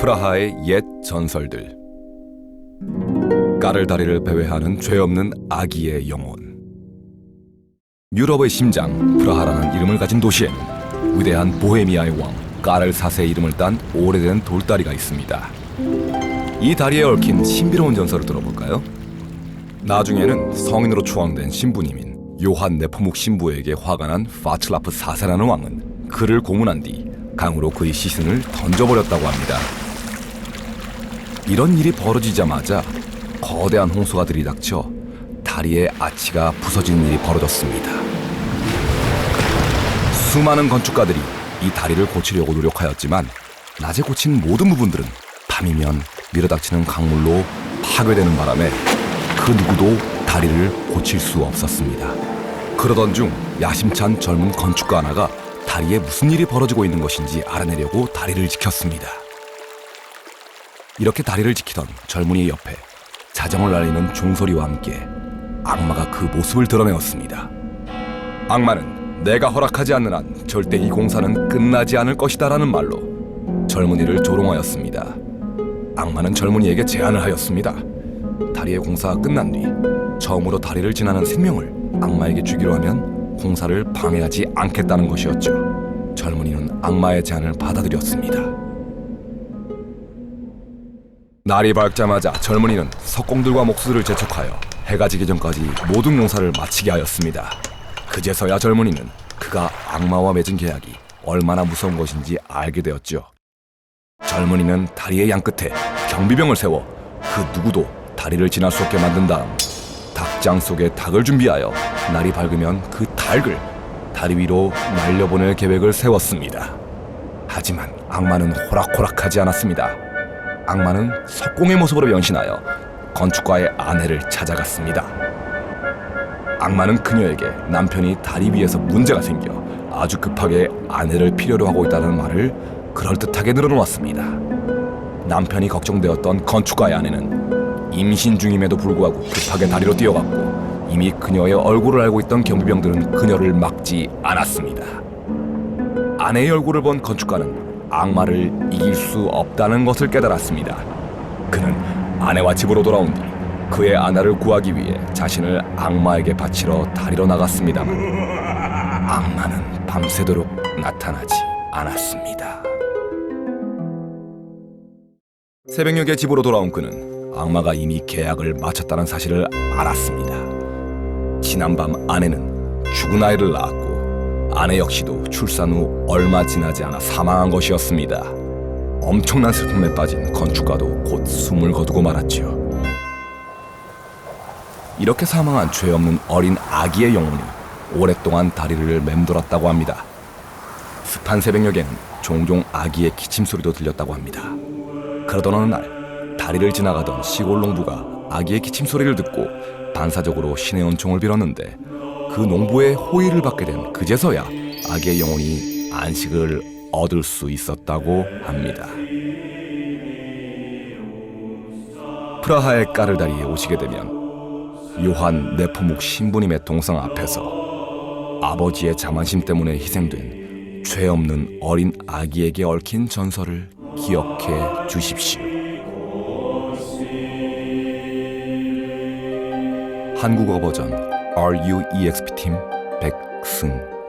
프라하의 옛 전설들 까를다리를 배회하는 죄 없는 아기의 영혼 유럽의 심장 프라하라는 이름을 가진 도시에는 위대한 보헤미아의 왕 까를 4세의 이름을 딴 오래된 돌다리가 있습니다. 이 다리에 얽힌 신비로운 전설을 들어볼까요? 나중에는 성인으로 추앙된 신부님인 요한 네포묵 신부에게 화가 난 파츠라프 4세라는 왕은 그를 고문한 뒤 강으로 그의 시신을 던져버렸다고 합니다. 이런 일이 벌어지자마자 거대한 홍수가 들이닥쳐 다리의 아치가 부서지는 일이 벌어졌습니다. 수많은 건축가들이 이 다리를 고치려고 노력하였지만 낮에 고친 모든 부분들은 밤이면 밀어닥치는 강물로 파괴되는 바람에 그 누구도 다리를 고칠 수 없었습니다. 그러던 중 야심찬 젊은 건축가 하나가 다리에 무슨 일이 벌어지고 있는 것인지 알아내려고 다리를 지켰습니다. 이렇게 다리를 지키던 젊은이의 옆에 자정을 알리는 종소리와 함께 악마가 그 모습을 드러내었습니다. 악마는 내가 허락하지 않는 한 절대 이 공사는 끝나지 않을 것이다라는 말로 젊은이를 조롱하였습니다. 악마는 젊은이에게 제안을 하였습니다. 다리의 공사가 끝난 뒤 처음으로 다리를 지나는 생명을 악마에게 주기로 하면 공사를 방해하지 않겠다는 것이었죠. 젊은이는 악마의 제안을 받아들였습니다. 날이 밝자마자 젊은이는 석공들과 목수들을 재촉하여 해가 지기 전까지 모든 공사를 마치게 하였습니다. 그제서야 젊은이는 그가 악마와 맺은 계약이 얼마나 무서운 것인지 알게 되었죠. 젊은이는 다리의 양 끝에 경비병을 세워 그 누구도 다리를 지날 수 없게 만든 다음 닭장 속에 닭을 준비하여 날이 밝으면 그 닭을 다리 위로 날려보낼 계획을 세웠습니다. 하지만 악마는 호락호락하지 않았습니다. 악마는 석공의 모습으로 변신하여 건축가의 아내를 찾아갔습니다. 악마는 그녀에게 남편이 다리 위에서 문제가 생겨 아주 급하게 아내를 필요로 하고 있다는 말을 그럴듯하게 늘어놓았습니다. 남편이 걱정되었던 건축가의 아내는 임신 중임에도 불구하고 급하게 다리로 뛰어갔고 이미 그녀의 얼굴을 알고 있던 경비병들은 그녀를 막지 않았습니다. 아내의 얼굴을 본 건축가는 악마를 이길 수 없다는 것을 깨달았습니다. 그는 아내와 집으로 돌아온 뒤 그의 아내를 구하기 위해 자신을 악마에게 바치러 다리로 나갔습니다만 악마는 밤새도록 나타나지 않았습니다. 새벽녘에 집으로 돌아온 그는 악마가 이미 계약을 마쳤다는 사실을 알았습니다. 지난밤 아내는 죽은 아이를 낳았고 아내 역시도 출산 후 얼마 지나지 않아 사망한 것이었습니다. 엄청난 슬픔에 빠진 건축가도 곧 숨을 거두고 말았지요. 이렇게 사망한 죄 없는 어린 아기의 영혼이 오랫동안 다리를 맴돌았다고 합니다. 습한 새벽녘에는 종종 아기의 기침 소리도 들렸다고 합니다. 그러던 어느 날 다리를 지나가던 시골 농부가 아기의 기침 소리를 듣고 반사적으로 신의 은총을 빌었는데 그 농부의 호의를 받게 된 그제서야 아기의 영혼이 안식을 얻을 수 있었다고 합니다. 프라하의 까르다리에 오시게 되면 요한 네포묵 신부님의 동상 앞에서 아버지의 자만심 때문에 희생된 죄 없는 어린 아기에게 얽힌 전설을 기억해 주십시오. 한국어 버전 RUEXP 팀 백승